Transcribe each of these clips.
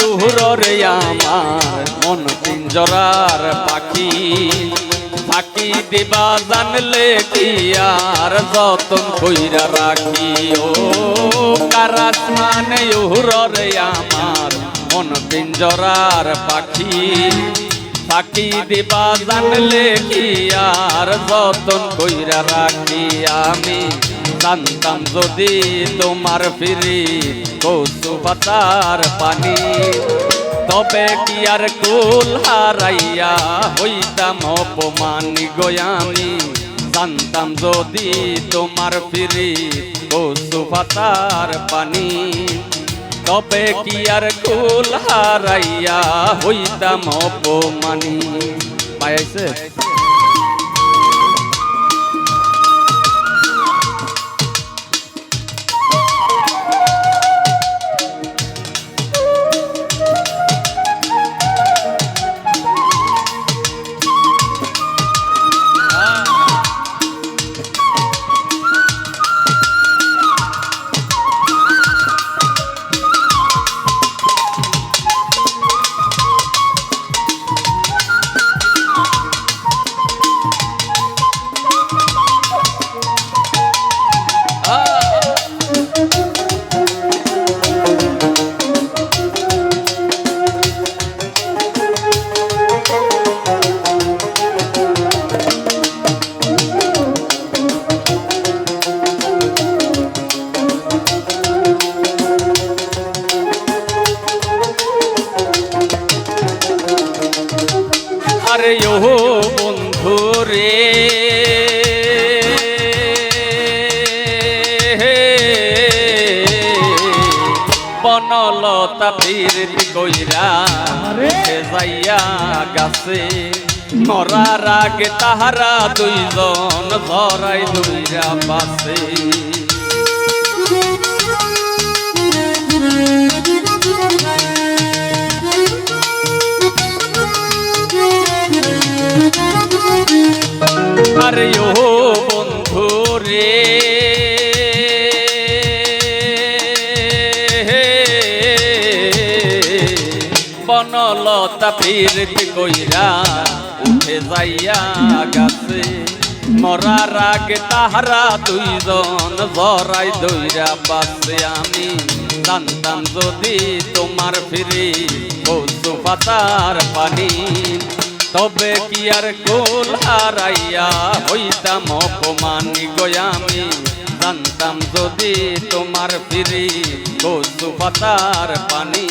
ইউহরে আমার মন পিঞ্জরার পাখি। ফাঁকি দিবা জানলে কি আর যতন কইরা রাখি ও কারাস মানে ইউহরে আমার মন পিঞ্জরার পাখি। ফাঁকি দিবা জানলে কি আর যতন কইরা রাখি আমি। জানতাম যদি তোমার ফিরি কৌসু পাতার পানি। তবে কি আর কুল হারাইয়া হইতাম অপমানি গয়ামি জানতাম যদি তোমার ফিরি কৌসু পাতার পানি। তবে কি আর কুল হারাইয়া হইতাম অপমানি। পাইছে বন্ধু রে। বনলতা প্রীতি কইরা যাইয়া গাছে। মরার আগে তাহারা দুইজন ধরাই দুইরা বাসে। ও বন্ধু রে। বনলতা প্রীতি কইরা উঠে যাইয়া গাছে। তাহারা দুইজন জরাই দইরা বাসে আমি জানতাম যদি তোমার ফিরি কৌসু পাতার পানি। তবে কি আর কোল হারাইয়া হইতাম অপমানি? গয়ামি জানতাম যদি তোমার ফিরি কচু পাতার পানি।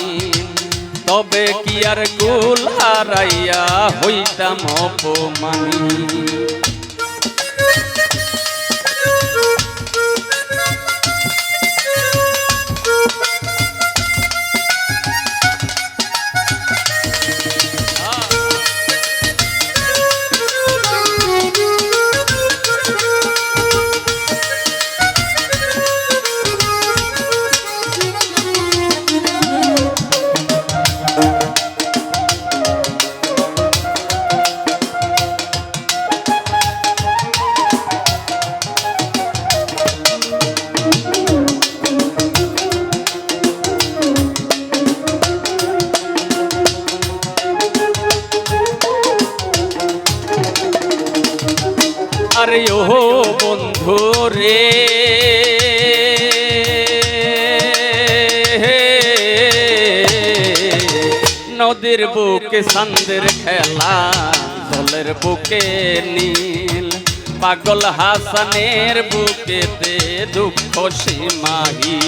তবে কি আর কুল হারাইয়া হইতাম অপমানি? নদীর বুকে সন্দের খেলা জলের বুকে নীল। পাগল হাসানের বুকেতে দুঃখ সীমাহী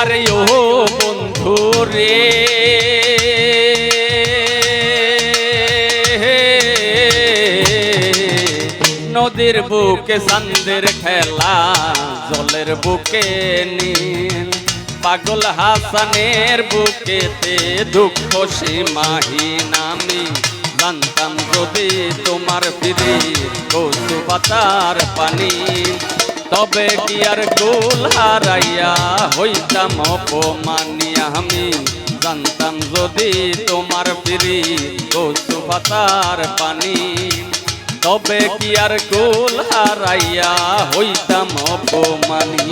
আরে ও বন্ধু রে। নদীর বুকে সন্দের খেলা, জলের বুকে নীল। পাগল হাসানের বুকেতে দুঃখ সীমাহীন আমি জানতাম যদি তোমার ফিরে কৌতু পাতার পানি। তবে কি আর গোল হারাইয়া হইতাম অপমানি আমি? জানতাম যদি তোমার ফিরি কচু পাতার পানি। তবে কি আর কুল হারাইয়া হইতাম অপমানী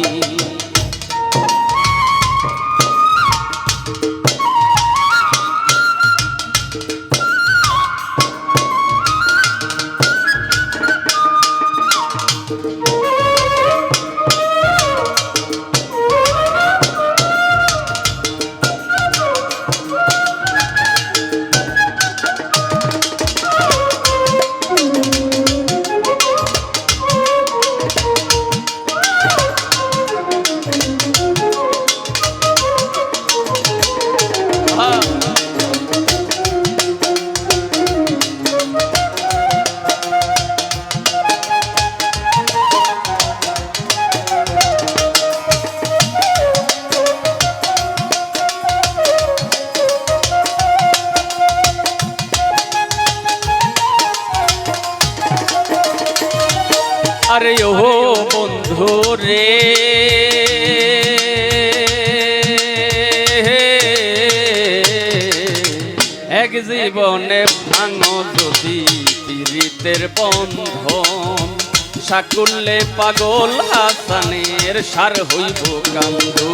আরে ও বন্ধু রে। এক জীবনে ভাঙো যদি পীড়িতের বন্ধন সাকুল্লে পাগল হাসানের সার হইব কান্দু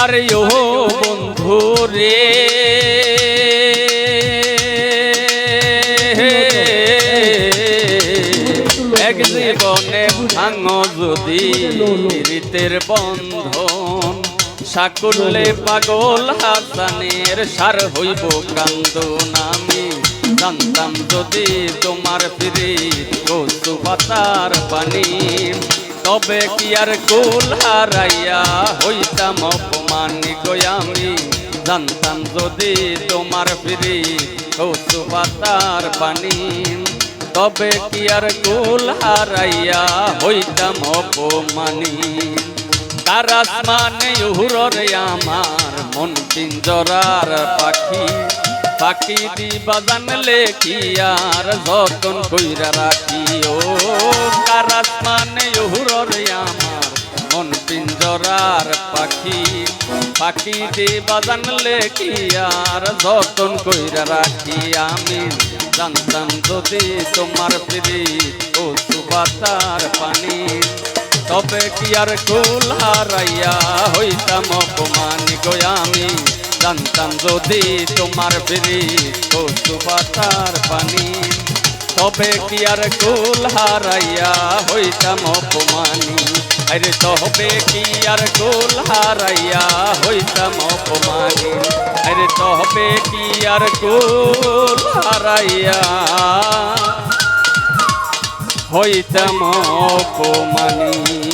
আরে ও বন্ধু রে। এক জীবনে ভাঙ যদি রীতের বন্ধন সাকুল্লে পাগল হাসানের সার হইব কান্দ নামি জানতাম যদি তোমার ফিরি কচু পাতার পানি তবে কি আর কুল হারাইয়া হইতাম অপমানি? আমি জানতাম যদি তোমার ফিরি কৌতু পাতার পানি তবে কি আর কুল হারাইয়া হইতাম অপমানি? তার আসমানে উহুরে আমার মন পিঞ্জরার পাখি। পাখি দিবা জানলে কি আর যতন কইরা রাখি ও কার আসমানে উহুরে আমার মন পিঞ্জরার পাখি। পাখি দিবা জানলে কি আর যতন কইরা রাখি? আমি জানতাম যদি তোমার ফিরি ও সুবাতার পানি, তবে কি আর কুল হারাইয়া হইতাম অপমানি আমি? জানতাম যদি তোমার কচু পাতার পানি, তবে কি আর কুল হারাইয়া হইতাম অপমানি? আরে তবে কি আর কুল হারাইয়া হইতাম অপমানি? আরে তবে কি আর কুল হারাইয়া হইতাম অপমানী?